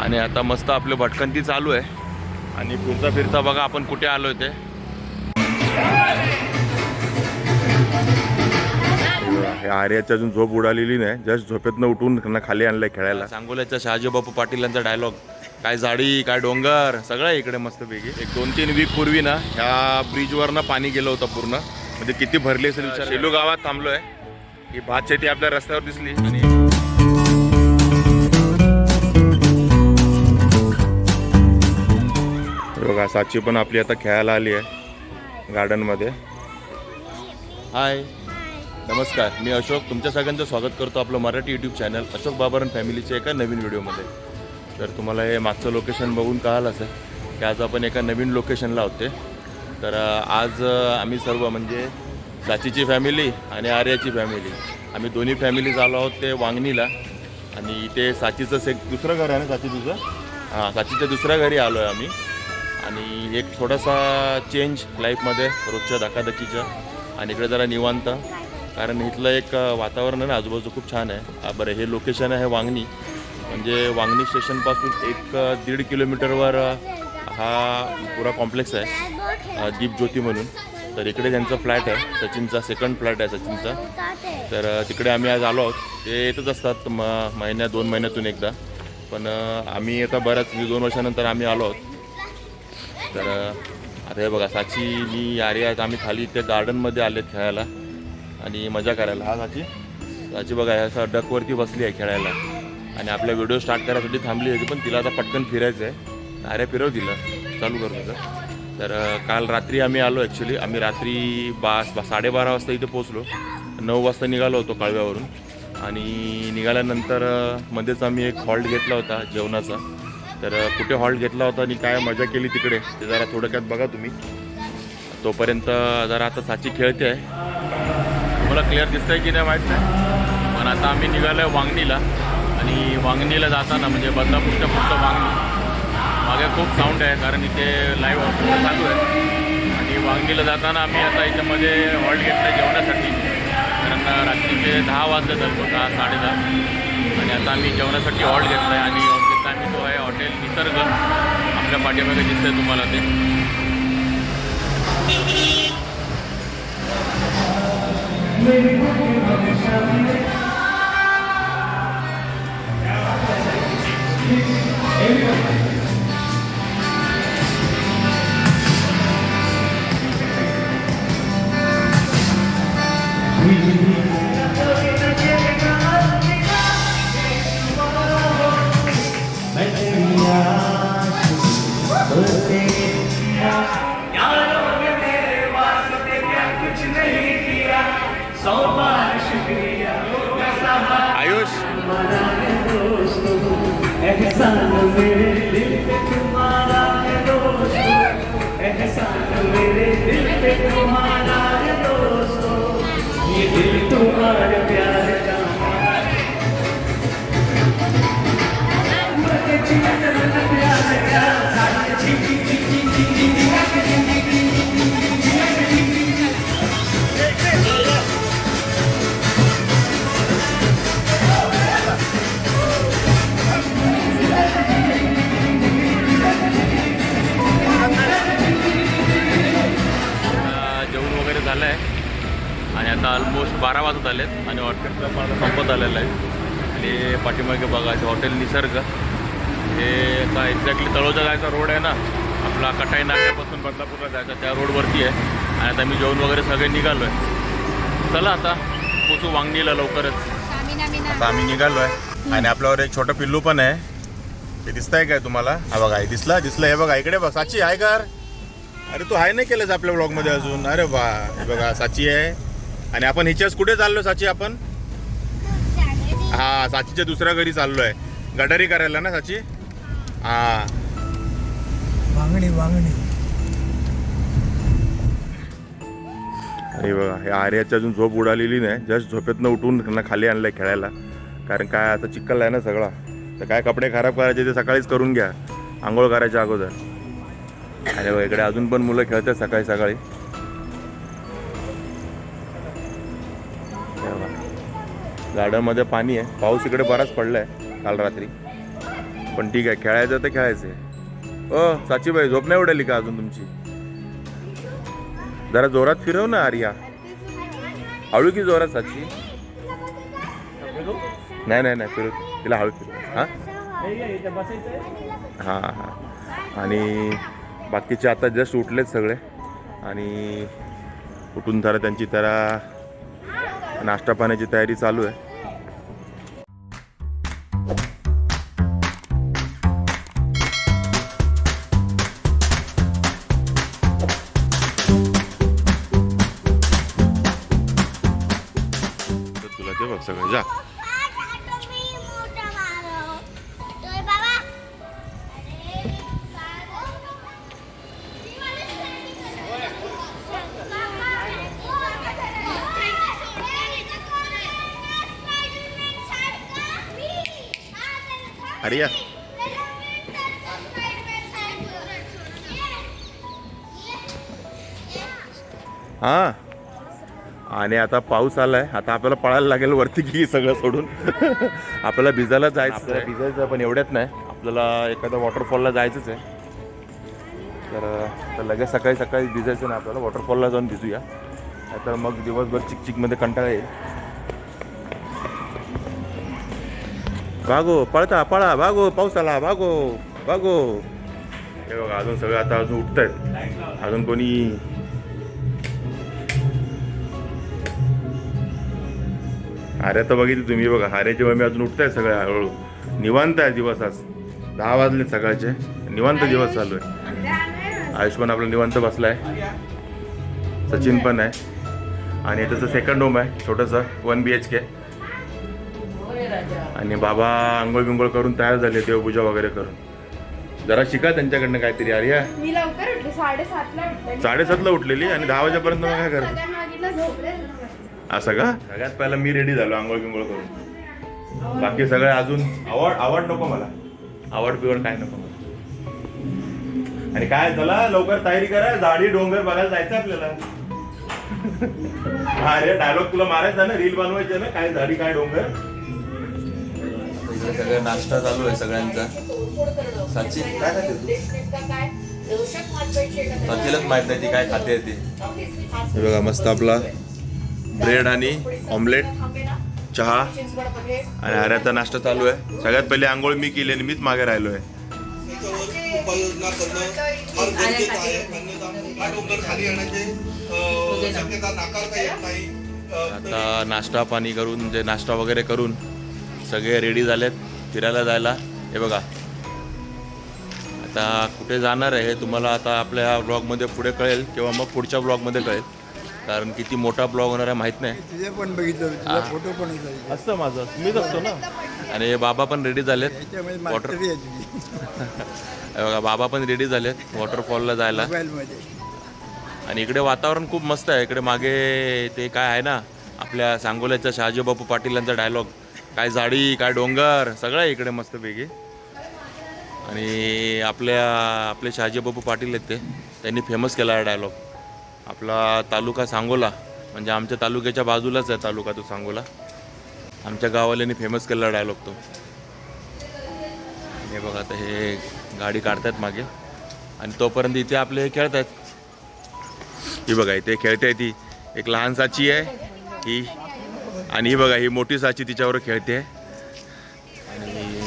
आणि आता मस्त आपली भटकंती चालू आहे. आणि फिरता फिरता बघा आपण कुठे आलो आहे ते आर्याची अजून झोप उडालेली नाही. जस्ट झोपेतनं उठून त्यांना खाली आणलंय खेळायला. सांगोल्याच्या शहाजी बापू पाटील यांचा डायलॉग काय झाडी काय डोंगर सगळं आहे इकडे मस्त पैकी एक दोन तीन वीक पूर्वी ना ह्या ब्रिजवरनं पाणी गेलं होतं पूर्ण. म्हणजे किती भरली असेल शेलू गावात थांबलोय. ही भात शेती आपल्या रस्त्यावर दिसली. आणि बघा साची पण आपली आता खेळायला आली आहे. गार्डनमध्ये. हाय नमस्कार मी अशोक. तुमच्या सगळ्यांचं स्वागत करतो आपलं मराठी यूट्यूब चॅनल अशोक बाबरन फॅमिलीच्या एका नवीन व्हिडिओमध्ये. तर तुम्हाला हे मागचं लोकेशन बघून कळालं असेल की आज आपण एका नवीन लोकेशनला होते. तर आज आम्ही सर्व म्हणजे साचीची फॅमिली आणि आर्याची फॅमिली आम्ही दोन्ही फॅमिलीज आलो आहोत ते वांगणीला. आणि ते साचीचं एक दुसरं घर आहे ना साची तुझं? हां साचीच्या दुसऱ्या घरी आलो आहे आम्ही. आणि एक थोडासा चेंज लाईफमध्ये रोजच्या धकाधकीच्या आणि इकडे जरा निवांत. कारण इथलं एक वातावरण आहे ना आजूबाजू खूप छान आहे. बरं हे लोकेशन आहे वांगणी. म्हणजे वांगणी स्टेशनपासून एक दीड किलोमीटरवर हा पुरा कॉम्प्लेक्स आहे. दीप ज्योती म्हणून. तर इकडे त्यांचा फ्लॅट आहे. सचिनचा सेकंड फ्लॅट आहे सचिनचा. तर तिकडे आम्ही आज आलो आहोत. ते येतच असतात म महिन्या दोन महिन्यातून एकदा. पण आम्ही आता बऱ्याच दोन वर्षानंतर आम्ही आलो आहोत. तर आता हे बघा साची मी आर्या आहेत. आम्ही खाली इथे गार्डनमध्ये आलेत खेळायला. आणि मजा करायला. हा साची साची बघा ह्या असं डकवरती बसली आहे खेळायला. आणि आपला व्हिडिओ स्टार्ट करायसाठी थांबली होती पण तिला आता पटकन फिरायचं आहे आर्या फिरव तिला. चालू करू तुझं. तर काल रात्री आम्ही आलो ॲक्च्युली आम्ही रात्री बा साडेबारा वाजता इथे पोचलो नऊ वाजता निघालो होतो कळव्यावरून. आणि निघाल्यानंतर मध्येच आम्ही एक हॉल्ट घेतला होता जेवणाचा. तर कुठे हॉल्ट घेतला होता आणि काय मजा केली तिकडे ते जरा थोडक्यात बघा तुम्ही. तोपर्यंत जरा आता साची खेळते आहे. तुम्हाला क्लिअर दिसतंय की नाही माहीत नाही? पण आता आम्ही निघालो आहे वांगणीला. आणि वांगणीला जाताना म्हणजे बदलापूरच्या पुढचं वांगणी. मागे खूप साऊंड आहे कारण इथे लाईव्ह चालू आहे. आणि वांगणीला जाताना आम्ही आता याच्यामध्ये हॉल्ट घेतला आहे जेवणासाठी. कारण रात्रीचे दहा वाजले तर दहा साडेदहा. आणि आता आम्ही जेवणासाठी हॉल्ट घेतला आहे आणि आहे हॉटेल निसर्ग आपल्या पाठीमागे दिसतंय तुम्हाला ते Amen. आता ऑलमोस्ट बारा वाजत आलेत आणि हॉटेलचं पण संपत आलेलं आहे. आणि पाठीमागे बघा हॉटेल निसर्ग. हे आता एक्झॅक्टली तळोजा जायचा रोड आहे ना. आपला कटाई नाक्यापासून बदलापूरला जायचा त्या रोडवरती आहे. आणि आता मी जेवण वगैरे सगळे निघालो आहे चला आता पोचू वांगणीला लवकरच. आता आम्ही निघालो आहे आणि आपल्यावर एक छोटं पिल्लू पण आहे. ते दिसतंय काय तुम्हाला? हा बघा हे दिसला दिसलं हे बघा इकडे बघ साची आहे कर. अरे तू हाय नाही केलंस आपल्या ब्लॉगमध्ये अजून? अरे वा हे बघा साची आहे. आणि आपण हिच्याच कुठे चाललो साची आपण? हा साचीच्या दुसऱ्या घरी चाललोय. गटारी करायला ना साची? हा. वांगणी वांगणी. आणि बघा हे आर्याची अजून झोप उडालेली नाही. जस्ट झोपेतनं उठून त्यांना खाली आणलंय खेळायला. कारण काय आता चिखल आहे ना सगळा. तर काय कपडे खराब करायचे ते सकाळीच करून घ्या. आंघोळ करायच्या अगोदर. आणि बघा इकडे अजून पण मुलं खेळतात सकाळी सकाळी. गार्डनमध्ये पाणी आहे. पाऊस इकडे बराच पडला आहे काल रात्री. पण ठीक आहे खेळायचं तर खेळायचं आहे. ओ साचीबाई झोप नाही उडाली का अजून तुमची? जरा जोरात फिरव ना आर्या. हळू की जोरात साची. नाही नाही नाही फिरू. तिला हळू फिरव. हां? हां हां. आणि बाकीचे आता जस्ट उठलेत सगळे. आणि उठून जरा त्यांची जरा नाश्ता पाण्याची तयारी चालू आहे. हां. आणि आता पाऊस आलाय. आता आपल्याला पळायला लागेल वरती की सगळं सोडून. आपल्याला भिजायला जायचं आपल्याला भिजायचं पण एवढ्यात नाही. आपल्याला एखाद्या वॉटरफॉलला जायचंच आहे. तर तर लगेच सकाळी सकाळी भिजायचं ना आपल्याला. वॉटरफॉलला जाऊन भिजूया. आता मग दिवसभर चिकचिकमध्ये कंटाळा येईल. भागो पळता पळा. भागो पाऊस आला. भागो भागो. हे बघा अजून सगळं आता अजून उठत आहेत अजून कोणी हाऱ्या तर बघितली तुम्ही बघा हाऱ्याची मम्मी अजून उठताय सगळ्या हळूहळू. निवांत आहे दिवस आज. दहा वाजले सकाळचे. निवांत दिवस चालू आहे. आयुष्मान आपला निवांत बसलाय. सचिन पण आहे. आणि त्याचं सेकंड होम आहे छोटंसं वन बी एच के आणि बाबा आंघोळ बिंघोळ करून तयार झाले देवपूजा वगैरे करून. जरा शिका त्यांच्याकडनं काहीतरी अरे मी साडेसातला उठले. साडेसातला उठलेली आणि दहा वाजेपर्यंत मग काय करत असं का? सगळ्यात पहिला मी रेडी झालो आंघोळ बिंघोळ करून. बाकी सगळे अजून आवड आवड नको मला. आवड बिवड काय नको मला. आणि काय चला लवकर तयारी करा. झाडी डोंगर बघायला जायचं आपल्याला. हा अरे डायलॉग तुला मारायचा ना? रील बनवायचे ना? काय झाडी काय डोंगर? सगळं नाश्ता चालू आहे सगळ्यांचा. सचिन? काय खाते तू? सचिनच माहीत नाही ती काय खाते ती. हे बघा मस्त आपला ब्रेड आणि ऑमलेट चहा आणि हऱ्याचा नाश्ता चालू आहे. सगळ्यात पहिले आंघोळ मी केली आणि मीच मागे राहिलो आहे आता नाश्ता पाणी करून जे नाश्ता वगैरे करून सगळे रेडी झालेत फिरायला जायला. हे बघा. आता कुठे जाणार आहे हे तुम्हाला आता आपल्या ब्लॉगमध्ये पुढे कळेल किंवा मग पुढच्या ब्लॉगमध्ये कळेल. कारण किती मोठा ब्लॉग होणार आहे माहीत नाही. तुझे पण बघितलं तुझा फोटो पण असायचा. असतं माझं. मीच असतो ना? आणि हे बाबा पण रेडी झालेत. त्याच्यामध्ये वॉटर मास्टरी आहे तुझी. हे बघा बाबा पण रेडी झालेत वॉटरफॉलला जायला. मोबाईलमध्ये आणि इकडे वातावरण खूप मस्त आहे. इकडे मागे ते काय आहे ना आपल्या सांगोल्याच्या शहाजीबापू पाटील यांचा डायलॉग काय झाडी काय डोंगर सगळं आहे इकडे मस्तपैकी. आणि आपल्या आपले शहाजीबापू पाटील आहेत ते. त्यांनी फेमस केला आहे डायलॉग आपला तालुका सांगोला म्हणजे आमच्या तालुक्याच्या बाजूलाच आहे तालुका तो सांगोला. आमच्या गावाल्यांनी फेमस केलेला डायलॉग तो. हे बघा आता हे गाडी काढतायत मागे. आणि तोपर्यंत इथे आपले हे खेळत आहेत ही बघा इथे खेळते ती. एक लहान साची आहे ही. आणि ही बघा ही मोठी साची तिच्यावर खेळते. आणि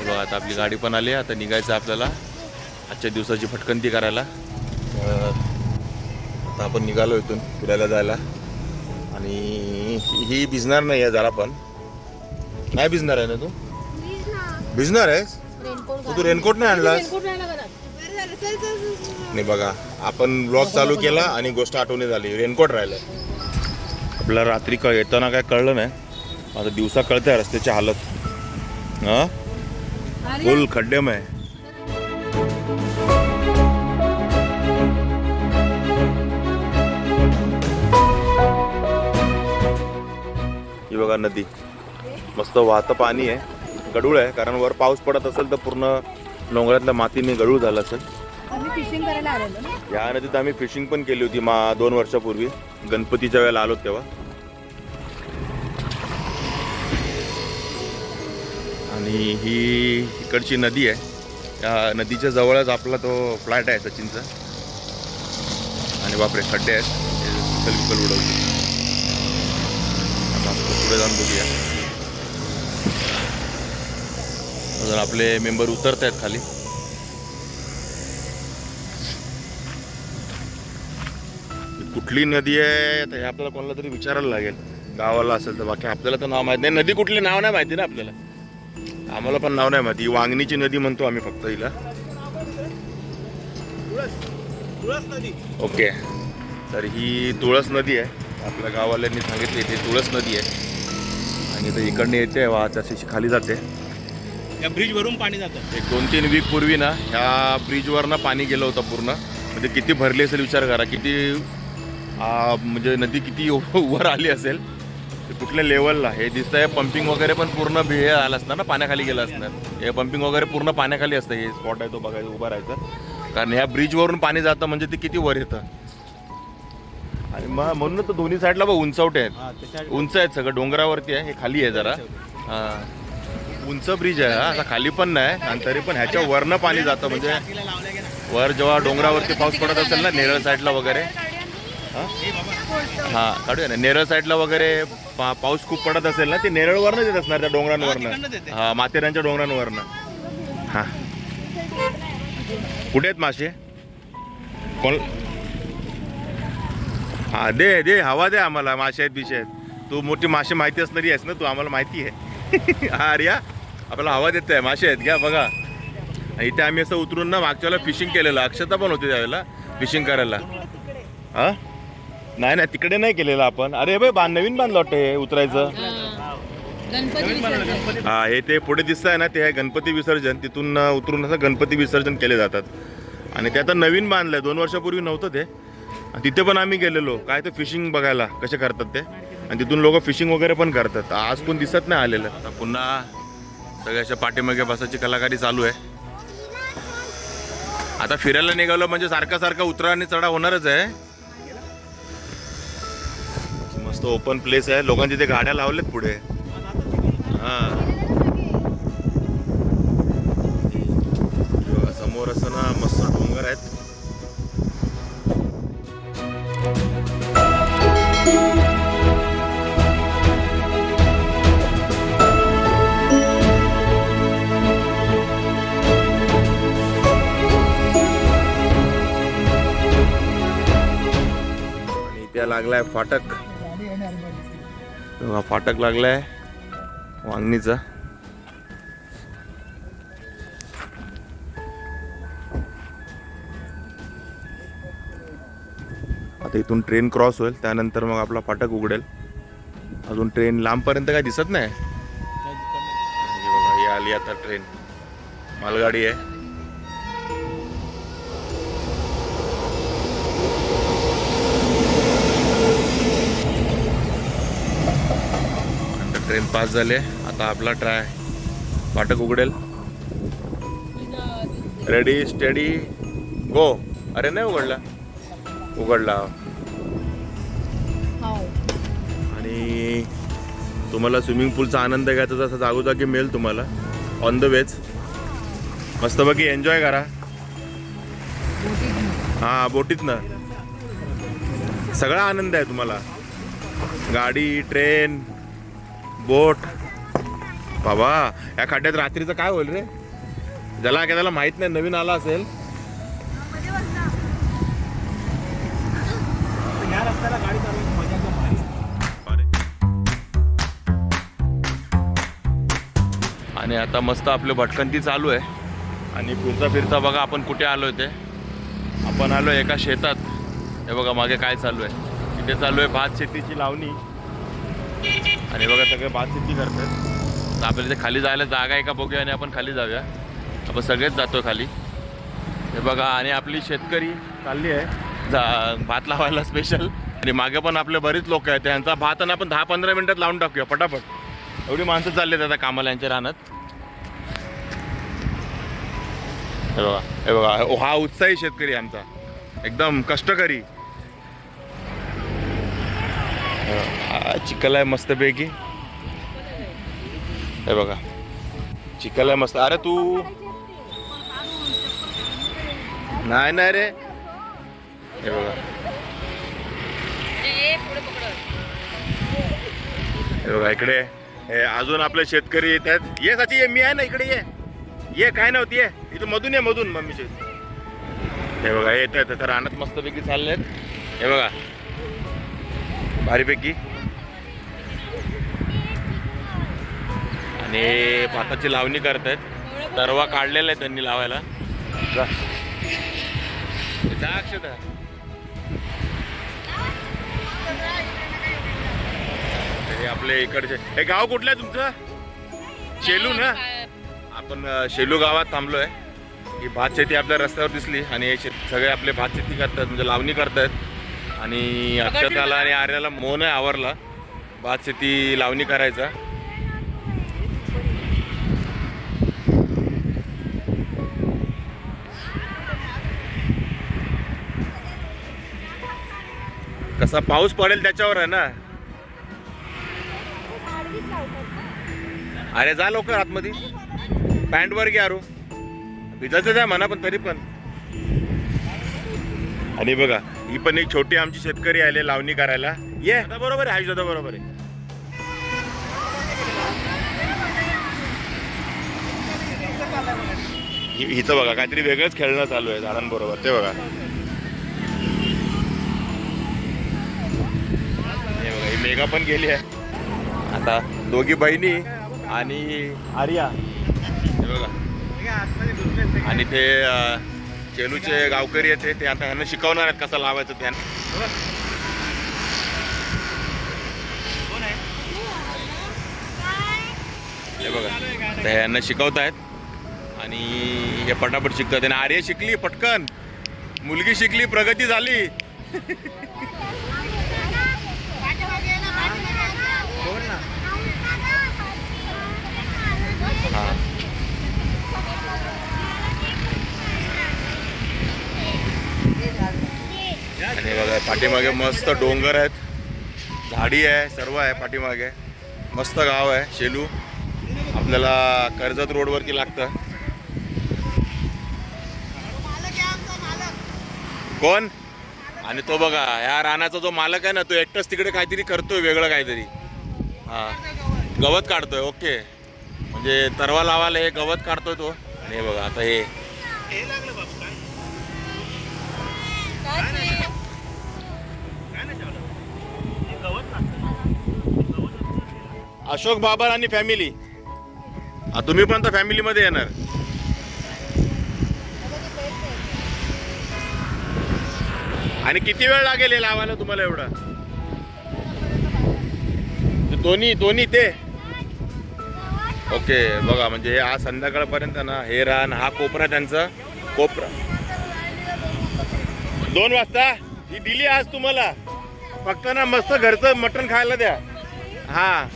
बघा आता आपली गाडी पण आली आहे. आता निघायचं आपल्याला. आजच्या दिवसाची फटकंती करायला. तर आता आपण निघालो इथून फिरायला जायला. आणि ही- भिजणार नाही आहे जरा पण. नाही भिजणार आहे ना तू? भिजणार आहेस? मग तू रेनकोट नाही आणलास? नाही बघा आपण ब्लॉग चालू केला आणि गोष्ट आठवणी झाली. रेनकोट राहिलं आपल्याला रात्री कळ येताना काय कळलं नाही. आता दिवसा कळतंय रस्त्याची हालत. हा? फुल खड्डेमय ही बघा नदी. मस्त वाहतं पाणी आहे. गडूळ आहे कारण वर पाऊस पडत असेल तर पूर्ण डोंगरातल्या मातीने गडूळ झालं असेल. या नदीत आम्ही फिशिंग पण केली होती मा दोन वर्षापूर्वी. गणपतीच्या वेळेला आलो तेव्हा. आणि ही इकडची नदी आहे. त्या नदीच्या जवळच आपला तो फ्लॅट आहे सचिनचा. आणि बापरे खड्डे आहेत. उडवते. आपण पुढे जाऊन बघूया. अजून आपले मेंबर उतरत आहेत खाली. कुठली नदी आहे? तर हे आपल्याला कोणाला तरी विचारायला लागेल. गावाला असेल तर बाकी आपल्याला तर नाव माहीत नाही. नदी कुठली? नाव नाही माहिती ना आपल्याला. आम्हाला पण नाव नाही माहिती. वांगणीची नदी म्हणतो आम्ही फक्त हिला. ओके. तर ही तुळस नदी आहे. आपल्या गावाल्यांनी सांगितली ती तुळस नदी आहे. आणि तर इकडनं येते वाहत अशी खाली जाते. या ब्रिज वरून पाणी जातं. एक दोन तीन वीक पूर्वी ना ह्या ब्रिजवरनं पाणी गेलं होतं पूर्ण. म्हणजे किती भरली असेल विचार करा किती म्हणजे नदी किती वर आली असेल. ते कुठल्या लेवलला हे दिसतंय पंपिंग वगैरे पण पूर्ण हे आलं असणार ना पाण्याखाली गेलं असणार हे पंपिंग वगैरे पूर्ण पाण्याखाली असतं हे स्पॉट आहे तो बघायचं उभा राहायचं. कारण ह्या ब्रिजवरून पाणी जातं म्हणजे ते किती वर येतं. आणि मग म्हणून तर दोन्ही साईडला बघ उंचवटे आहेत. त्याच्या उंच आहेत सगळं डोंगरावरती आहे हे खाली आहे जरा. हा. उंच ब्रिज आहे हा. असा खाली पण नाही आणि तरी पण ह्याच्या वरनं पाणी जातं म्हणजे वर जेव्हा डोंगरावरती पाऊस पडत असेल ना नेरळ साईडला वगैरे. हा? हा काढूया ना. नेरळ साईडला वगैरे पा- पाऊस खूप पडत असेल ना ते नेरळवरनंच येत असणार त्या तिकडनंच डोंगरांवरनं येते. हा माथेरानच्या डोंगरांवरनं. हा. कुठे आहेत मासे कोण हा दे दे हवा दे आम्हाला मासे आहेत बिशे आहेत. तू मोठी मासे माहिती असणारी आहेस ना तू आम्हाला माहिती आहे. हा अरिया आपल्याला हवा देत आहे मासे आहेत घ्या बघा. इथे आम्ही असं उतरून ना मागच्या वेळेला फिशिंग केलेलं अक्षता पण होती त्यावेळेला फिशिंग करायला. हा? नाही नाही तिकडे नाही केलेलं आपण. अरे बाई बांध नवीन बांधलं वाटतं हे उतरायचं. हा हे ते पुढे दिसत आहे ना ते आहे गणपती विसर्जन. तिथून उतरून असं गणपती विसर्जन केले जातात. आणि ते आता नवीन बांधलंय दोन वर्षापूर्वी नव्हतं ते. तिथे पण आम्ही गेलेलो. काय ते फिशिंग बघायला कसे करतात ते. आणि तिथून लोक फिशिंग वगैरे पण करतात. आज कोण दिसत नाही आलेलं. आता पुन्हा सगळ्याच्या पाठीमागे बसायची कलाकारी चालू आहे. आता फिरायला निघालो म्हणजे सारखा सारखा उतरा आणि चढा होणारच आहे. मस्त ओपन प्लेस आहे. लोकांनी तिथे गाड्या लावल्यात पुढे. हा. आहे फाटक. हा फाटक लागलाय. वांगणीचा. आता इथून ट्रेन क्रॉस होईल त्यानंतर मग आपला फाटक उघडेल. अजून ट्रेन लांबपर्यंत काय दिसत नाही? आली आता ट्रेन मालगाडी आहे आता ट्रेन पास झाले. आता आपला ट्राय फाटक उघडेल. रेडी स्टेडी गो अरे नाही उघडला. उघडला. आणि तुम्हाला स्विमिंग पूलचा आनंद घ्यायचा जसा जागोजागी मिळेल तुम्हाला. ऑन द वेच मस्तपैकी एन्जॉय करा. हां बोटीतनं सगळा आनंद आहे तुम्हाला. गाडी ट्रेन बोट. बाबा या खड्ड्यात रात्रीचं काय होईल रे? ज्याला काय त्याला माहीत नाही नवीन आला असेल. या आणि आता मस्त आपली भटकंती चालू आहे. आणि फिरता फिरता बघा आपण कुठे आलो ते. आपण आलो एका शेतात. हे बघा मागे काय चालू आहे. तिथे चालू आहे भात शेतीची लावणी. आणि बघा सगळे भात शेती करतात. तर आपल्याला इथे खाली जायला जागा आहे का बघूया आणि आपण खाली जाऊया. आपण सगळेच जातो खाली. हे बघा आणि आपली शेतकरी चालली आहे. जा भात लावायला स्पेशल आणि मागे पण आपले बरेच लोक आहेत. त्यांचा भात आणि आपण दहा पंधरा मिनटात लावून टाकूया पटापट. एवढी माणसं चालली आहेत आता कामाला यांच्या रानात. हे बघा हे बघा हा उत्साही शेतकरी आमचा. एकदम कष्टकरी. चिखल आहे मस्तपैकी. हे बघा. चिखल आहे मस्त. अरे तू. नाही नाही रे. हे बघा. हे बघा इकडे. हे अजून आपले शेतकरी येत आहेत. ये साची ये मी आहे ना इकडे ये. ये काय नव्हती ये. इथं मधून ये मधून मम्मीचे हे बघा येत आहेत. तर रानात मस्तपैकी चालले आहेत हे बघा. भारीपैकी. आणि भाताची लावणी करत आहेत तरवा काढलेला आहे त्यांनी लावायला. जा. अक्षता. हे आपले इकडचे. हे गाव कुठलं आहे तुमचं? शेलू ना? आपण शेलू गावात थांबलोय. ही भात शेती आपल्या रस्त्यावर दिसली आणि हे शेत सगळे आपले भात शेती करतात म्हणजे लावणी करतायत. आणि अक्षताला आणि आर्याला मोन आहे आवरला. भात शेती लावणी करायचा. कसा पाऊस पडेल त्याच्यावर आहे ना. अरे जा लवकर आतमध्ये. पॅन्ट वर घ्या रो भिजायचं द्या म्हणा पण तरी पण. आणि बघा ही पण एक छोटी आमची शेतकरी आले लावणी करायला. ये. आता बरोबर आहे आयुष दादा बरोबर आहे. हि- हिचं बघा काहीतरी वेगळंच खेळणं चालू आहे झाडांबरोबर ते बघा हे बघा ही मेघा पण गेली आहे. आता दोघी बहिणी आणि आर्या. हे बघा. आणि ते चेलूचे गावकरी आहेत ते- ते आता ह्यांना शिकवणार आहेत कसं लावायचं त्या हे बघा. तर ह्यांना शिकवत आहेत. आणि हे पटापट शिकतात. आणि आर्य शिकली पटकन. मुलगी शिकली प्रगती झाली हा आणि बघा पाठीमागे मस्त डोंगर आहेत. झाडी आहे सर्व आहे पाठीमागे. मस्त गाव आहे शेलू. आपल्याला कर्जत रोडवरती लागतं. कोण? आणि तो बघा या रानाचा जो मालक आहे ना तो एकटाच तिकडे काहीतरी करतोय वेगळं काहीतरी. हा. गवत काढतोय ओके. म्हणजे तरवा लावायला हे गवत काढतोय तो. आणि हे बघा आता हे. अशोक बाबर आणि फॅमिली हा तुम्ही पण तर फॅमिलीमध्ये येणार. आणि किती वेळ लागेल हे लावायला तुम्हाला एवढं? दोन्ही दोन्ही ते. ओके बघा म्हणजे हे आज संध्याकाळपर्यंत ना हे रान हा कोपरा त्यांचा कोपरा. दोन वाजता? ही दिली आज तुम्हाला. फक्त ना मस्त घरचं मटण खायला द्या. हा.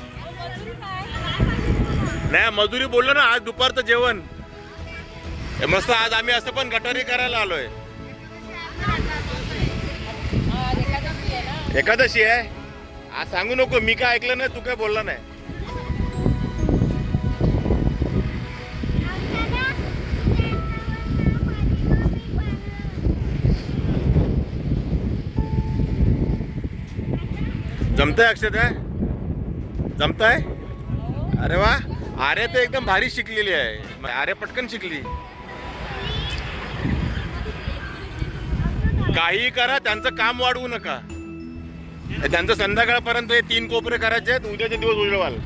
नाही मजुरी बोललो ना आज दुपारचं जेवण. मस्त आज आम्ही असं पण गटारी करायला आलोय. एकादशी आहे? आज सांगू नको मी काय ऐकलं नाही तू काय बोलला नाही. जमतंय अक्षत आहे जमताय? अरे वा. आर्या तर एकदम भारी शिकलेली आहे. आर्या पटकन शिकली. काही करा त्यांचं काम वाढवू नका. त्यांचं संध्याकाळपर्यंत हे तीन कोपरे करायचे आहेत उद्याचे दिवस उजळवाल.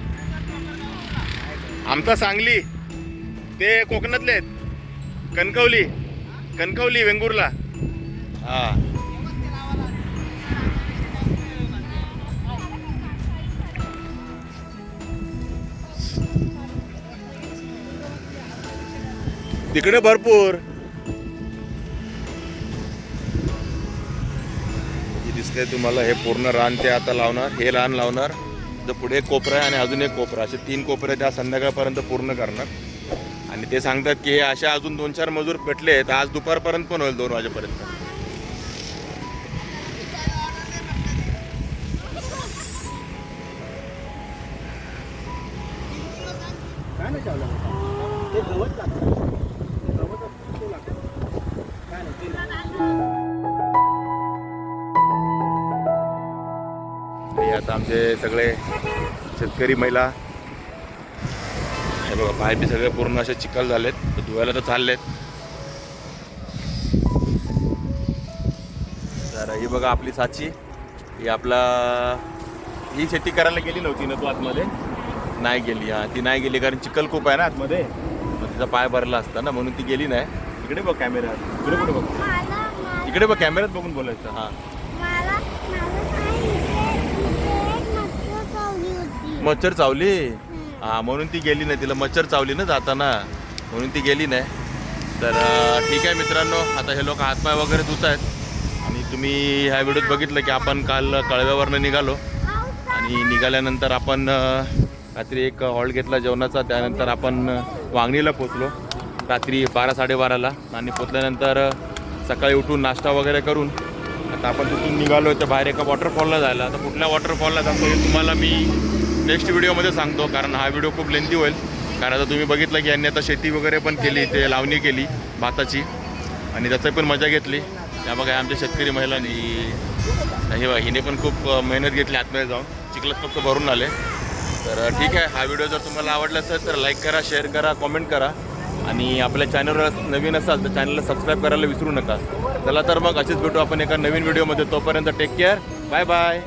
आमचा सांगली ते कोकणातले आहेत. कणकवली कणकवली वेंगुर्ला. हा. तिकडे भरपूर. दिसते दिसतंय तुम्हाला हे पूर्ण रान ते आता लावणार हे रान लावणार. तर पुढे कोपरा आहे आणि अजून एक कोपरा. असे तीन कोपरे त्या संध्याकाळपर्यंत पूर्ण करणार. आणि ते सांगतात की हे अशा अजून दोन चार मजूर पेटले तर आज दुपारपर्यंत पण होईल दोन वाजेपर्यंत. काय नाही आमचे सगळे शेतकरी महिला. हे बघा पाय बी सगळे पूर्ण असे चिखल झालेत. तर धुवायला तर चाललेत. तर ही बघा आपली साची. ही आपला ही शेती करायला गेली नव्हती ना तू आतमध्ये? नाही गेली हा. ती नाही गेली कारण चिखल खूप आहे ना आतमध्ये. मग तिचा पाय भरला असता ना म्हणून ती गेली नाही. इकडे बघ कॅमेरा इकडे कुठे बघ? इकडे बघ कॅमेऱ्यात बघून बोलायचं हा. मच्छर चावली. हा म्हणून ती गेली नाही. तिला मच्छर चावली ना जाताना. म्हणून ती गेली नाही. तर ठीक आहे मित्रांनो. आता हे लोक हातपाय वगैरे धुत आहेत आणि तुम्ही ह्या व्हिडिओत बघितलं की आपण काल कळव्यावरनं निघालो. आणि निघाल्यानंतर आपण रात्री एक हॉल घेतला जेवणाचा. त्यानंतर आपण वांगणीला पोचलो रात्री बारा साडेबाराला. आणि पोचल्यानंतर सकाळी उठून नाश्ता वगैरे करून. आता आपण तिथून निघालो. तर बाहेर एका वॉटरफॉलला जायला. आता कुठल्या वॉटरफॉलला जातो हे तुम्हाला मी नेक्स्ट व्हिडिओमध्ये सांगतो कारण हा व्हिडिओ खूप लेंथी होईल. कारण आता तुम्ही बघितलं की यांनी आता शेती वगैरे पण केली ते लावणी केली भाताची. आणि त्याचं पण मजा घेतली. त्या बघा आमच्या शेतकरी महिलांनी हे बघा हिने पण खूप मेहनत घेतली आतमध्ये जाऊन. चिखलात फक्त भरून आले. तर ठीक आहे हा व्हिडिओ जर तुम्हाला आवडला असेल तर लाईक करा शेअर करा कॉमेंट करा. आणि आपल्या चॅनलवर नवीन असाल तर चॅनलला सबस्क्राईब करायला विसरू नका. चला तर मग असेच भेटू आपण एका नवीन व्हिडिओमध्ये. तोपर्यंत टेक केअर बाय बाय